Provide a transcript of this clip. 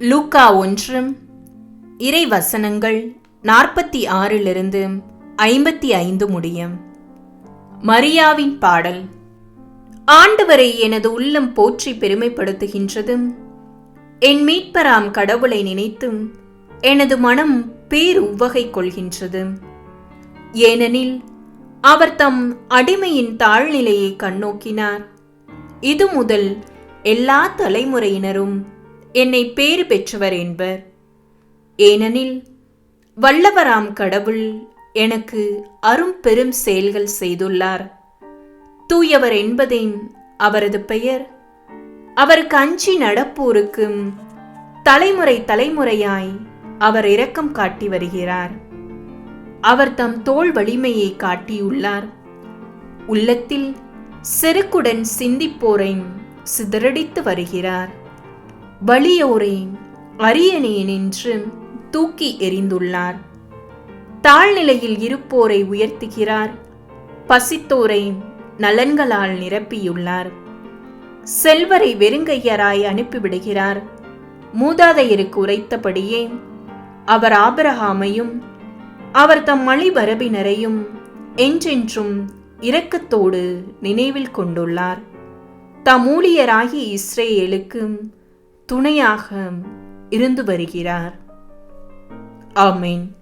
லூக்கா ஒன்று இறை வசனங்கள் நாற்பத்தி ஆறிலிருந்து ஐம்பத்தி ஐந்து முடியும். மரியாவின் பாடல். ஆண்டவரை எனது உள்ளம் போற்றி பெருமைப்படுத்துகின்றதும் என் மீட்பராம் கடவுளை நினைத்தும் எனது மனம் பேர் உவகை கொள்கின்றது. ஏனெனில் அவர் தம் அடிமையின் தாழ்நிலையை கண்ணோக்கினார். இது முதல் எல்லா தலைமுறையினரும் என்னை பேறு பெற்றவர் என்பர். ஏனெனில் வல்லவராம் கடவுள் எனக்கு அரும் பெரும் செயல்கள் செய்துள்ளார். தூயவர் என்பதே அவரது பெயர். அவருக்கு அஞ்சி நடப்போருக்கும் தலைமுறை தலைமுறையாய் அவர் இரக்கம் காட்டி வருகிறார். அவர் தம் தோள் வலிமையை காட்டியுள்ளார். உள்ளத்தில் செருக்குடன் சிந்திப்போரை சிதறடித்து வருகிறார். வலியோரே அரியணே நின்று தூக்கி எறிந்துள்ளார். தாழ்நிலையில் இருப்போரை உயர்த்துகிறார். பசித்தோரை நலன்களால் நிரப்பியுள்ளார். செல்வரை வெறுங்கையராய் அனுப்பிவிடுகிறார். மூதாதையருக்கு உரைத்தபடியே அவர் ஆபரகாமையும் அவர் தம் மலிபரபினரையும் என்றென்றும் இரக்கத்தோடு நினைவில் கொண்டுள்ளார். தம் ஊழியராகிய இஸ்ரேலுக்கு துணையாக இருந்து வருகிறார். ஆமீன்.